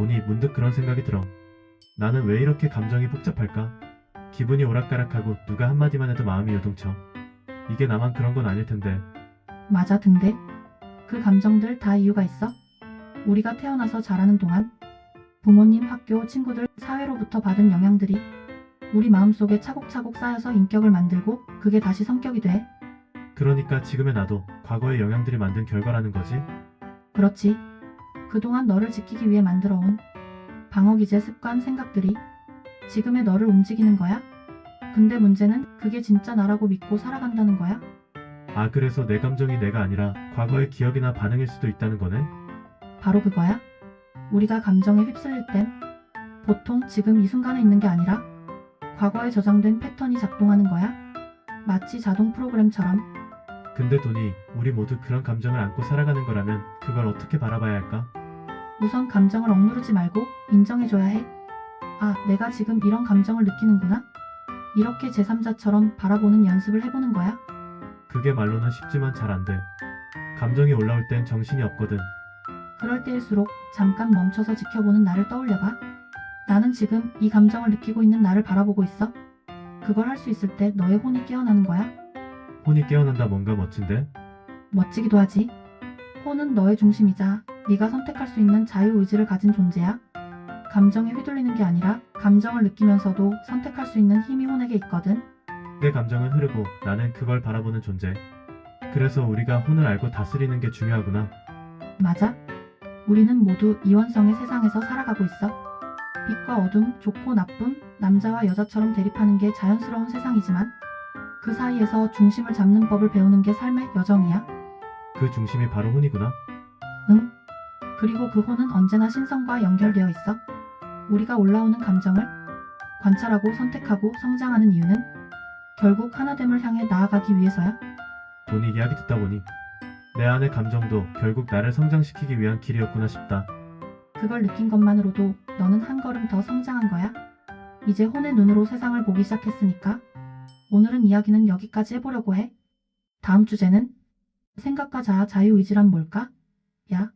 돈이 문득 그런 생각이 들어. 나는 왜 이렇게 감정이 복잡할까? 기분이 오락가락하고 누가 한마디만 해도 마음이 요동쳐. 이게 나만 그런 건 아닐 텐데. 맞아, 등대. 그 감정들 다 이유가 있어. 우리가 태어나서 자라는 동안 부모님, 학교, 친구들, 사회로부터 받은 영향들이 우리 마음속에 차곡차곡 쌓여서 인격을 만들고 그게 다시 성격이 돼. 그러니까 지금의 나도 과거의 영향들이 만든 결과라는 거지. 그렇지. 그동안 너를 지키기 위해 만들어온 방어기제 습관 생각들이 지금의 너를 움직이는 거야? 근데 문제는 그게 진짜 나라고 믿고 살아간다는 거야? 아, 그래서 내 감정이 내가 아니라 과거의 기억이나 반응일 수도 있다는 거네? 바로 그거야. 우리가 감정에 휩쓸릴 땐 보통 지금 이 순간에 있는 게 아니라 과거에 저장된 패턴이 작동하는 거야. 마치 자동 프로그램처럼 근데 돈이 우리 모두 그런 감정을 안고 살아가는 거라면 그걸 어떻게 바라봐야 할까? 우선 감정을 억누르지 말고 인정해줘야 해. 아, 내가 지금 이런 감정을 느끼는구나. 이렇게 제3자처럼 바라보는 연습을 해보는 거야. 그게 말로는 쉽지만 잘 안 돼. 감정이 올라올 땐 정신이 없거든. 그럴 때일수록 잠깐 멈춰서 지켜보는 나를 떠올려봐. 나는 지금 이 감정을 느끼고 있는 나를 바라보고 있어. 그걸 할 수 있을 때 너의 혼이 깨어나는 거야. 혼이 깨어난다 뭔가 멋진데? 멋지기도 하지. 혼은 너의 중심이자 네가 선택할 수 있는 자유의지를 가진 존재야. 감정에 휘둘리는 게 아니라 감정을 느끼면서도 선택할 수 있는 힘이 혼에게 있거든. 내 감정은 흐르고 나는 그걸 바라보는 존재. 그래서 우리가 혼을 알고 다스리는 게 중요하구나. 맞아. 우리는 모두 이원성의 세상에서 살아가고 있어. 빛과 어둠, 좋고 나쁨, 남자와 여자처럼 대립하는 게 자연스러운 세상이지만 그 사이에서 중심을 잡는 법을 배우는 게 삶의 여정이야. 그 중심이 바로 혼이구나. 응. 그리고 그 혼은 언제나 신성과 연결되어 있어. 우리가 올라오는 감정을 관찰하고 선택하고 성장하는 이유는 결국 하나됨을 향해 나아가기 위해서야. 돈이 이야기 듣다 보니 내 안의 감정도 결국 나를 성장시키기 위한 길이었구나 싶다. 그걸 느낀 것만으로도 너는 한 걸음 더 성장한 거야. 이제 혼의 눈으로 세상을 보기 시작했으니까 오늘은 이야기는 여기까지 해보려고 해. 다음 주제는 생각과 자아 자유의지란 뭘까? 야,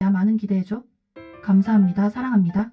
야 많은 기대해줘. 감사합니다. 사랑합니다.